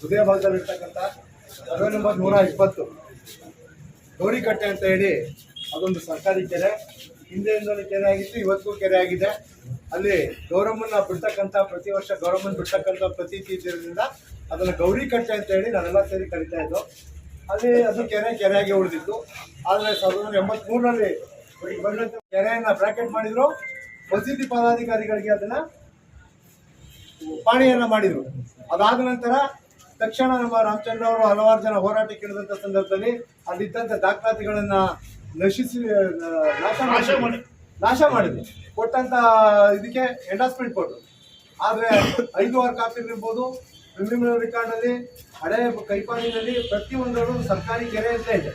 ಹೃದಯ ಭಾಗದಲ್ಲಿರ್ತಕ್ಕಂಥ survey number ನೂರ ಇಪ್ಪತ್ತು ಗೌರಿಕಟ್ಟೆ ಅಂತ ಹೇಳಿ ಅದೊಂದು ಸರ್ಕಾರಿ ಕೆರೆ. ಹಿಂದೆಯಿಂದಲೂ ಕೆರೆ ಆಗಿತ್ತು, ಇವತ್ತಿಗೂ ಕೆರೆ ಆಗಿದೆ. ಅಲ್ಲಿ ಗೌರಮ್ಮನ ಬಿಡ್ತಕ್ಕಂಥ, ಪ್ರತಿ ವರ್ಷ ಗೌರಮ್ಮನ ಬಿಡ್ತಕ್ಕಂಥ ಪ್ರತೀತಿ ಇದ್ದಿರೋದ್ರಿಂದ ಅದನ್ನು ಗೌರಿಕಟ್ಟೆ ಅಂತ ಹೇಳಿ ನಾವೆಲ್ಲ ಸೇರಿ ಕರಿತಾ ಇದ್ದೋ. ಅಲ್ಲಿ ಅದು ಕೆರೆ, ಕೆರೆಯಾಗಿ ಉಳಿದಿತ್ತು. ಆದರೆ ಸಾವಿರದ ಒಂಬೈನೂರ ಎಂಬತ್ಮೂರರಲ್ಲಿ ಕೆರೆಯನ್ನು ಬ್ರಾಕೆಟ್ ಮಾಡಿದ್ರು. ಮಸೀದಿ ಪದಾಧಿಕಾರಿಗಳಿಗೆ ಅದನ್ನ ಪಾಣಿಯನ್ನ ಮಾಡಿದ್ರು. ಅದಾದ ನಂತರ ತಕ್ಷಣ ನಮ್ಮ ರಾಮಚಂದ್ರ ಅವರು ಹಲವಾರು ಜನ ಹೋರಾಟಕ್ಕೆ ಇಳಿದಂತ ಸಂದರ್ಭದಲ್ಲಿ ಅಲ್ಲಿದ್ದಂತ ದಾಖಲಾತಿಗಳನ್ನ ನಶಿಸಿ ನಾಶ ಮಾಡಿ ನಾಶ ಮಾಡಿದ್ರು. ಕೊಟ್ಟಂತ ಇದಕ್ಕೆ ಎಂಡಾಸ್ಮೆಂಟ್ ಕೊಟ್ಟರು. ಆದ್ರೆ ಐದು ಆರು ಕಾಪಿ ಇರ್ಬೋದು. ಪ್ರಿಲಿಮಿನರಿ ರೆಕಾರ್ಡ್ ಅಲ್ಲಿ ಹಳೆ ಕೈಪಾಲಿನಲ್ಲಿ ಪ್ರತಿಯೊಂದರಲ್ಲೂ ಸರ್ಕಾರಿ ಕೆರೆ ಅಂತ ಇದೆ.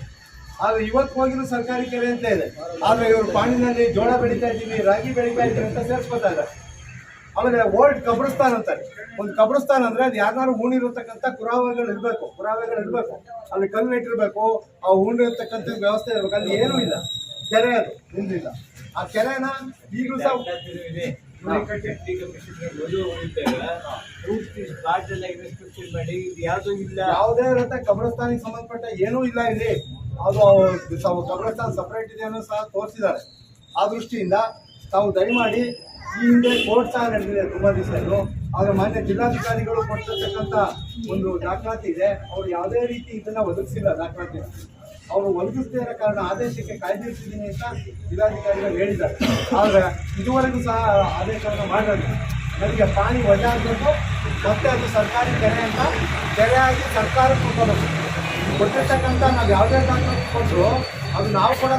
ಆದ್ರೆ ಇವತ್ತು ಹೋಗಿರೋ ಸರ್ಕಾರಿ ಕೆರೆ ಅಂತ ಇದೆ. ಆದ್ರೆ ಇವರು ಪಾಣಿನಲ್ಲಿ ಜೋಳ ಬೆಳೀತಾ ಇದ್ದೀವಿ ರಾಗಿ ಬೆಳೀತಾ ಇದ್ದೀವಿ ಅಂತ ಸೇರಿಸ್ಕೊತಾ ಇದ್ದಾರೆ. ಆಮೇಲೆ ಓಲ್ಡ್ ಕಬ್ರಸ್ತಾನ್ ಅಂತಾರೆ. ಒಂದು ಕಬ್ರಸ್ತಾನ್ ಅಂದ್ರೆ ಅದು ಯಾರು ಹೂಣಿರತಕ್ಕಂಥ ಪುರಾವೆಗಳು ಇರಬೇಕು ಪುರಾವೆಗಳು ಇರಬೇಕು. ಅಲ್ಲಿ ಕಲ್ಲು ಇಟ್ಟಿರಬೇಕು ಆ ಹೂಣಿರ್ತಕ್ಕಂಥ ವ್ಯವಸ್ಥೆ ಇರಬೇಕು. ಅಲ್ಲಿ ಏನೂ ಇಲ್ಲ. ಕೆರೆ ಅದು ಇಲ್ಲ ಆ ಕೆರೆನ ಈಗಲೂ ಸಹ ಯಾವ್ದು ಇಲ್ಲ ಯಾವುದೇ ಇರುತ್ತೆ, ಕಬ್ರಸ್ತಾನಿಗೆ ಸಂಬಂಧಪಟ್ಟ ಏನೂ ಇಲ್ಲ ಇಲ್ಲಿ. ಅದು ಕಬ್ರಸ್ತಾನ್ ಸಪರೇಟ್ ಇದೆ ಅನ್ನೋ ಸಹ ತೋರಿಸಿದ್ದಾರೆ. ಆ ದೃಷ್ಟಿಯಿಂದ ತಾವು ದಯಮಾಡಿ ಈ ಹಿಂದೆ ಕೋರ್ಟ್ ಸಹ ನಡೆದಿದೆ ತುಂಬಾ ದಿವಸ ಇದು ಆದ್ರೆ ಮಾನ್ಯ ಜಿಲ್ಲಾಧಿಕಾರಿಗಳು ಕೊಟ್ಟಿರ್ತಕ್ಕಂಥ ಒಂದು ದಾಖಲಾತಿ ಇದೆ. ಅವ್ರು ಯಾವುದೇ ರೀತಿ ಇದನ್ನ ಒದಗಿಸಿಲ್ಲ ದಾಖಲಾತಿ. ಅವರು ಒದಗಿಸದೇ ಇರೋ ಕಾರಣ ಆದೇಶಕ್ಕೆ ಕಾಯ್ದಿರಿಸಿದ್ದೀನಿ ಅಂತ ಜಿಲ್ಲಾಧಿಕಾರಿಗಳು ಹೇಳಿದ್ದಾರೆ. ಆದರೆ ಇದುವರೆಗೂ ಸಹ ಆದೇಶವನ್ನು ಮಾಡಿದ್ರು ನನಗೆ ಪ್ರಾಣಿ ವಜಾ ಆಗಬೇಕು ಮತ್ತೆ ಅದು ಸರ್ಕಾರಿ ಕೆರೆ ಅಂತ ಕೆರೆ ಆಗಿ ಸರ್ಕಾರಕ್ಕೆ ಕೊಟ್ಟಿರ್ತಕ್ಕಂಥ ನಾವು ಯಾವುದೇ ದಾಖಲಾತಿ ಕೊಟ್ಟರು ಅದು ನಾವು ಕೂಡ